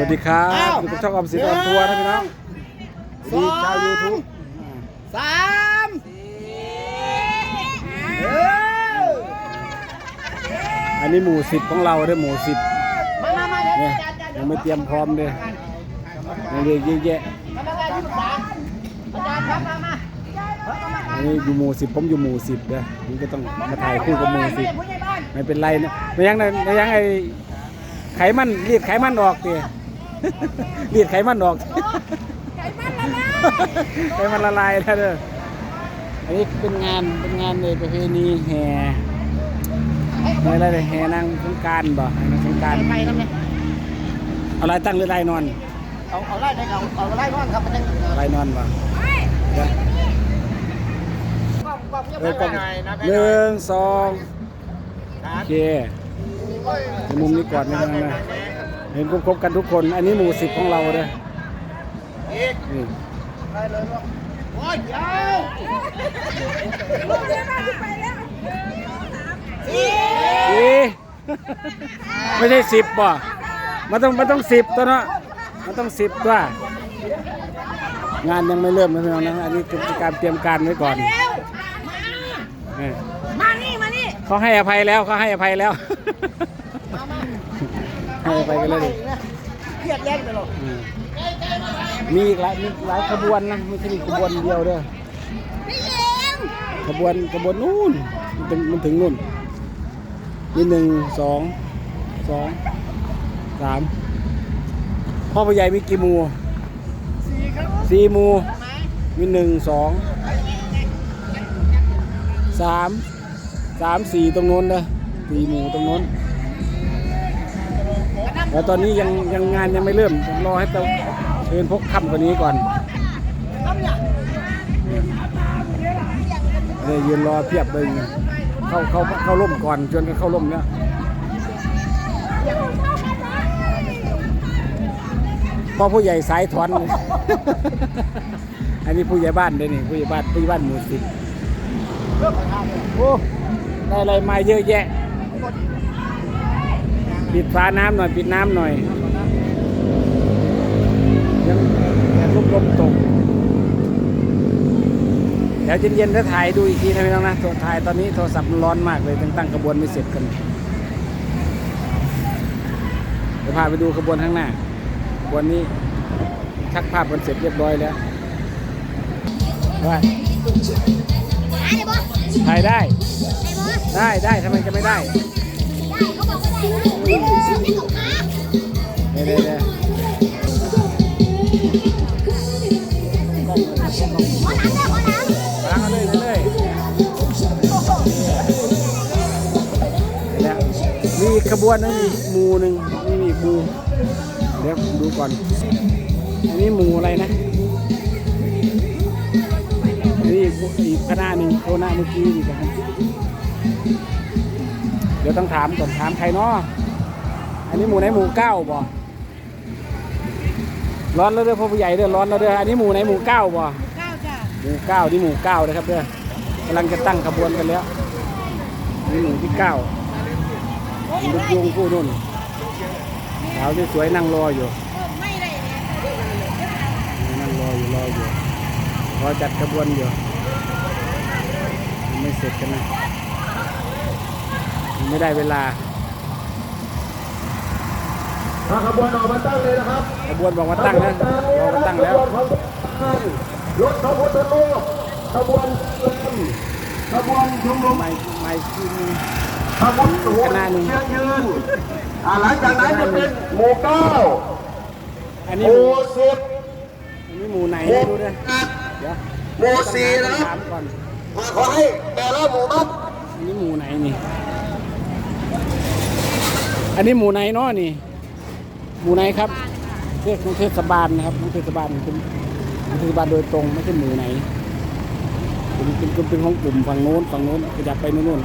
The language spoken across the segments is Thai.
สวัสดีครับอยู่กับช่องออมสินออนทัวร์นะพี่น้องสวัสดีชาวยูทูบสามเอออันนี้หมู่สิบของเราเด้อหมู่สิบมามามาเดี๋ยวเนี่ยอาจารย์อาจารย์ยังไม่เตรียมพร้อมเลยยังเหลยเยอะแยะมามามาที่ปรึกษาอาจารย์ครับมามาเอามามาอันนี้อยู่หมู่สิบผมอยู่หมู่สิบเด้อผมก็ต้องมาถ่ายคู่กับหมู่สิบผู้ใหญ่บ้านไม่เป็นไรนะไม่ยังนะไม่ยังไอ้ไขมันรีดไขมันออกเตีย รีดไขมันออกไขมันละลายแล้วเด้ออันนี้เป็นงานเป็นงานในประเพณีแห่แห่อะไรเลยแห่นางสงกรารบ่แห่นางสงกรารไปครับเนี่ยเอาลายตั้งหรือลายนอน เอาเอาไล่ได้เอาเอาไล่ก้อนครับมันจะลายนอนบ่เดี๋ยวกล้องกล้องเออกล้องหนึ่งสองโอเคในมุมนี้ก่อนนะนะ เห็นครบๆกันทุกคน อันนี้หมู่สิบของเราเด้อนี่ได้เลยลูกโอ้ยเดี๋ยวสี่อีไม่ใช่สิบป่ะมันต้องมันต้องสิบตัวเนาะมันต้องสิบตัว งานยังไม่เริ่มนะพี่น้องนะ อันนี้คือการเตรียมการไว้ก่อนเออมานี่ มานี่เขาให้อภัยแล้วเขาให้อภัยแล้ว ให้อภัยกันเลยดิเครียดแย่งไปหรอกอืมมีอีกหลายมีหลายขบวนนะไม่ใช่มีขบวนเดียวเด้อพี่เอ็มขบวนขบวนนู่นมันถึงมันถึงนู่นนี่หนึ่งสองสองสามพ่อผู้ใหญ่มีกี่หมูสี่ครับสี่หมูไหมมีหนึ่งสองสามสามสี่ตรงโน้นนะสี่หมูตรงโน้น แล้วตอนนี้ยังยังงานยังไม่เริ่มต้องรอให้เตาเชิญพกค่ำกว่านี้ก่อนเนี่ยยืนรอเพียบเลยเข้าเข้าเข้าร่มก่อนจนกันเข้าร่มเนี่ยพ่อผู้ใหญ่สายถอนอันนี้ผู้ใหญ่บ้านเลยนี่ผู้ใหญ่บ้านผู้ใหญ่บ้านหมู่สิบโอ้ได้อะไรมาเยอะแยะ ปิดฝาน้ำหน่อยปิดน้ำหน่อยยังแต่ลมลมตกเดี๋ยวเย็นๆจะถ่ายดูอีกทีนะพี่น้องนะตัวถ่ายตอนนี้โทรศัพท์มันร้อนมากเลยตั้งตั้งขบวนไม่เสร็จกันเดี๋ยวพาไปดูขบวนข้างหน้าขบวนนี้ชักภาพกันเสร็จเรียบร้อยแล้วว่าหาเลยบอสถ่ายได้ไอ้บอสได้ได้ทำไมจะไม่ได้ได้ เขบอกว่าได้นะไม่ตกเดี๋ยเดี๋ยเดี๋ยวขอน้ำได้ขอน้ำล้างเอาเลยเลยเลยเดี๋ยมีอีกขบวนนึงมีอีกหมูหนึ่งนี่มีอีกหมูเดี๋ยวดูก่อนอันนี้หมูอะไรนะอันนี้อีกอีกคณะหนึ่งโคณะเมื่อกี้อีกนะ เดี๋ยวต้องถามก่อนถามใครเนาะอันนี้หมูไหนหมูเก้าบ่ร้อนแล้วเด้อพ่อผู้ใหญ่เด้อร้อนแล้วเด้ออันนี้หมูไหนหมูเก้าบ่เก้าจ้ะหมู่เก้านี่หมู่เก้านะครับเด้อกำลังจะตั้งขบวนกันแล้วนี่หมู่ที่เก้าลูกยุงคู่นุ่นสาวที่สวยนั่งรออยู่ไม่ได้เลยนั่งรออยู่รออยู่รอจัดขบวนอยู่ยังไม่เสร็จกันนะยัง ไม่ได้เวลาถ้าขบวนออกมาตั้งเลยนะครับขบวนบอกมาตั้งนะรอมาตั้งแล้วรถพระพุทธรูปขบวนเต็มขบวนชุมนุมไม่ไม่คือขบวนหัวคณะหนึ่งเชียงยืนอ่าหลังจากนั้นจะเป็นหมู่เก้าอันหนี้หมู่มู่สิบอันนี้หมู่ไหนหมู่ไม่รู้เลยแปดเดี๋ยวหมู่สี่นะถามก่อนขอให้แต่ละหมู่บ้านอันนี้หมู่ไหนนี่ อันนี้หมูไหนเนาะนี่ หมูไหนครับเทศของเทศบาลนะครับของเทศบาลเป็นของเทศบาลโดยตรงไม่ใช่หมูไหนเป็นเป็นเป็นของกลุ่มฝั่งโน้นฝั่งโน้นขยับไปโน่น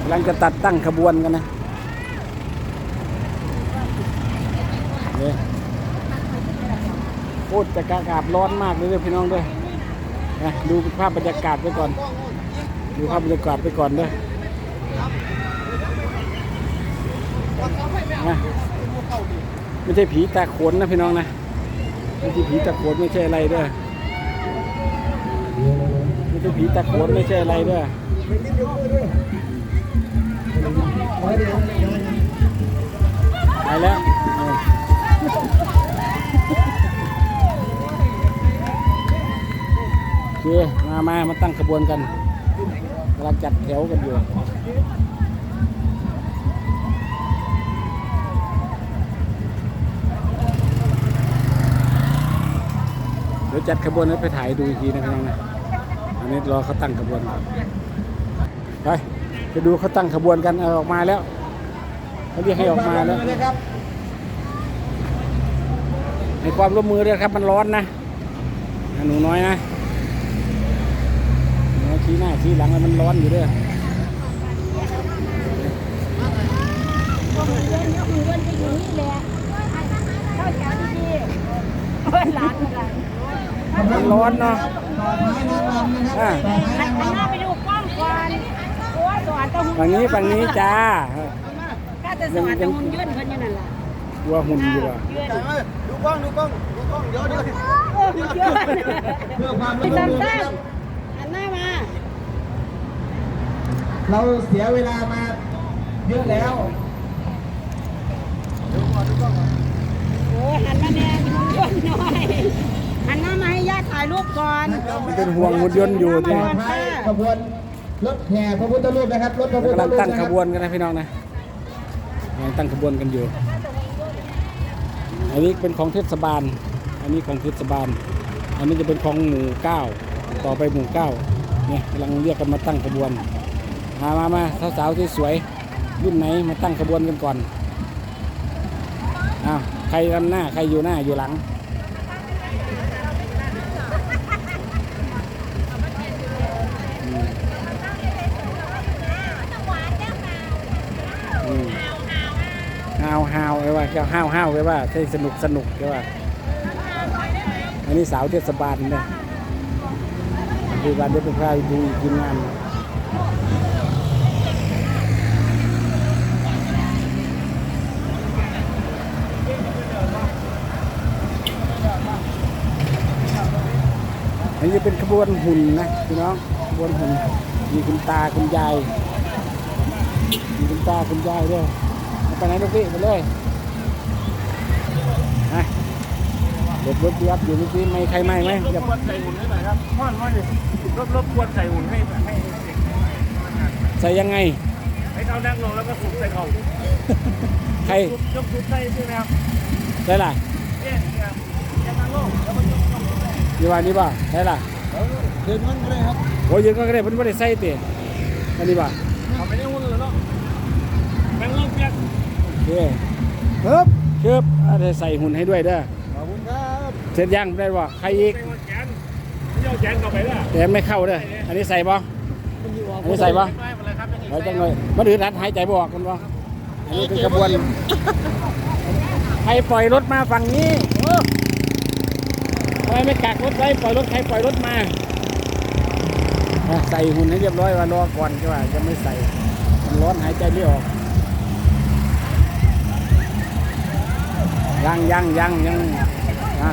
กำลังจะตัดตั้งขบวนกันนะเนี่ยโคตรจะอากาศร้อนมากเลยพี่น้องด้วยนะดูภาพบรรยากาศไปก่อน ดูภาพบรรยากาศไปก่อนด้อ นะไม่ใช่ผีตาโขนนะพี่น้องนะไม่ใช่ผีตาโขนไม่ใช่อะไรด้อไม่ใช่ผีตาโขนไม่ใช่อะไรด้อไปแล้วเออโอเคมามามาตั้งขบวนกัน กำลังจัดแถวกันอยู่เดี๋ยวจัดขบวนแล้วไปถ่ายดูอีกทีนะพี่น้องนะอันนี้รอเขาตั้งขบวนก่อนไปไปดูเขาตั้งขบวนกันเอาออกมาแล้วเขาเรียกให้ออกมาแล้วให้ความร่วมมือด้วยครับมันร้อนนะหนูน้อยนะ ชี้หน้าชี้หลังแล้วมันร้อนอยู่ด้วยมันร้อนเนาะอะหันหน้าไปดูกล้องก่อนโอ้ยสวัสดีฝั่งนี้ฝั่งนี้จ้าก็จะสวัสดีหุ่นยืนเพิ่นอยู่นั่นล่ะกลัวหุ่นอยู่อะยืนดูกล้องดูกล้องดูกล้องเดี๋ยวเดี๋ยวโอ้หุ่นยืนเพื่อความไปร่วม ตาม มือ ตั้ นะ ง ครับ หันหน้ามา เราเสียเวลามาเยอะแล้วโอ้ยหันมาแน่หุ่นยืนหน่อยหันหน้ามาให้ญาติถ่ายรูปก่อนมันเป็นห่วงหุ่นยนต์อยู่ต่ที่อท้ายขบวนรถแห่พระพุทธรูปนะครับรถพระพุทธกำลังรูปตั้งนะขครับบวนกันนะพี่น้องนะกำลังตั้งขบวนกันอยู่ อันนี้เป็นของเทศบาล อันนี้ของเทศบาล อันนี้จะเป็นของหมู่เก้าต่อไปหมู่เก้าเนี่ยกำลังเรียกกันมาตั้งขบวน มามามาสาวๆที่สวยรุ่นไหนมาตั้งขบวนกันก่อนอ้าวใครนำหน้า ใครอยู่หน้าอยู่หลังฮาวฮาวเลยว่าจะห้าวห้าวเลยว่าใช่สนุกสนุกเลยว่า อันนี้สาวเทศบาลเนี่ยเทศบาลเดี๋ยวไปพาดูกทีมงาน อันนี้จะเป็นขบวนหุ่นนะพี่น้องขบวนหุ่นมีคุณตาคุณยายมีคุณตาคุณยายด้วยไปไหนลูกพี่ไปเลยฮะรถรถยับอยู่เมื่อกี้ไม่ใครไม่ไหมอย่าควรใส่หุ่นให้หน่อยครับพ่อนว่าดิรบรบควรใส่หุ่นให้ให้เด็กใส่ยังไง ให้เขานั่งลงแล้วก็สุกใส่เขาใครยกยกชุดใส่ใช่ไหมครับใช่ล่ะเนี่ยนี่ครับจะนั่งลงแล้วก็ยก ยกชุดใส่ยี่ว่านี้ป่ะใช่ล่ะเดินมันเลยครับโอ้ยยังก็ได้เพิ่นไม่ได้ใส่เตะอันนี้ป่ะเอาไปได้หุ่นเลยเนาะนั่งลงเปียกโอเคครับครับอะเดี๋ยวใส่หุ่นให้ด้วยเด้อขอบคุณครับเสร็จยังได้ป่ะใครอีกเป็นวันแขนไม่เอาแขนเข้าไปละแต่ไม่เข้าเด้ออันนี้ใส่ป่ะอันนี้ใส่ป่ะไม่เป็นไรครับยังไงไว้จังเลยมาดื้อรัดหายใจบ่ออกกันป่ะอันนี้เป็นขบวนใครปล่อยรถมาฝั่งนี้โอ้ ทำไมไม่กักรถไว้ปล่อยรถใครปล่อยรถมาใส่หุ่นให้เรียบร้อยว่ารอก่อนก็ว่าจะไม่ใส่ มันร้อนหายใจไม่ออก ยังยังยังยังอะ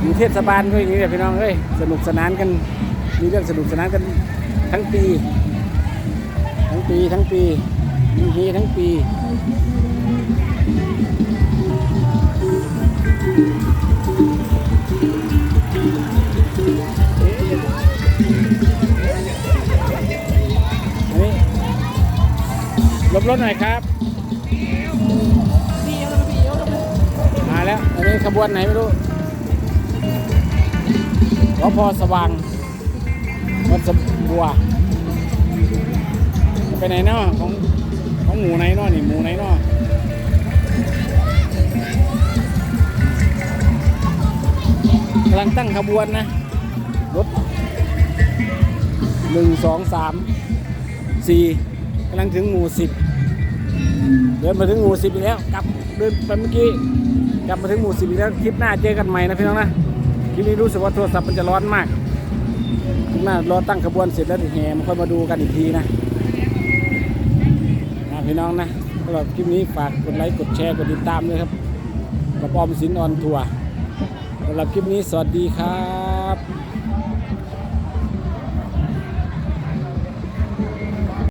อยู่เทศบาลก็อย่างนี้แหละพี่น้องเอ้ยสนุกสนานกัน มีเรื่องสนุกสนานกันทั้งปี ทั้งปีทั้งปีมีเฮทั้งปีอันนี้หลบรถหน่อยครับ มาแล้ว อันนี้ขบวนไหนไม่รู้สพอสว่างวัดสะบัว ไปไหนเนาะของของหมูไหนเนาะนี่หมูไหนเนาะกำลังตั้งขบวนนะรถหนึ่งสองสามสี่กำลังถึงหมู่สิบเดินมาถึงหมู่สิบแล้ว กลับเดินไปเมื่อกี้กลับมาถึงหมู่สิบแล้วคลิปหน้าเจอกันใหม่นะพี่น้องนะคลิปนี้รู้สึกว่าโทรศัพท์มันจะร้อนมากงหน้ารอตั้งขบวนเสร็จแล้วแห่มาค่อยมาดูกันอีกทีนะ พี่น้องนะสำหรับคลิปนี้ฝากกดไลค์กดแชร์กดติดตามด้วยครับกับออมสินออนทัวร์สำหรับคลิปนี้สวัสดีครับ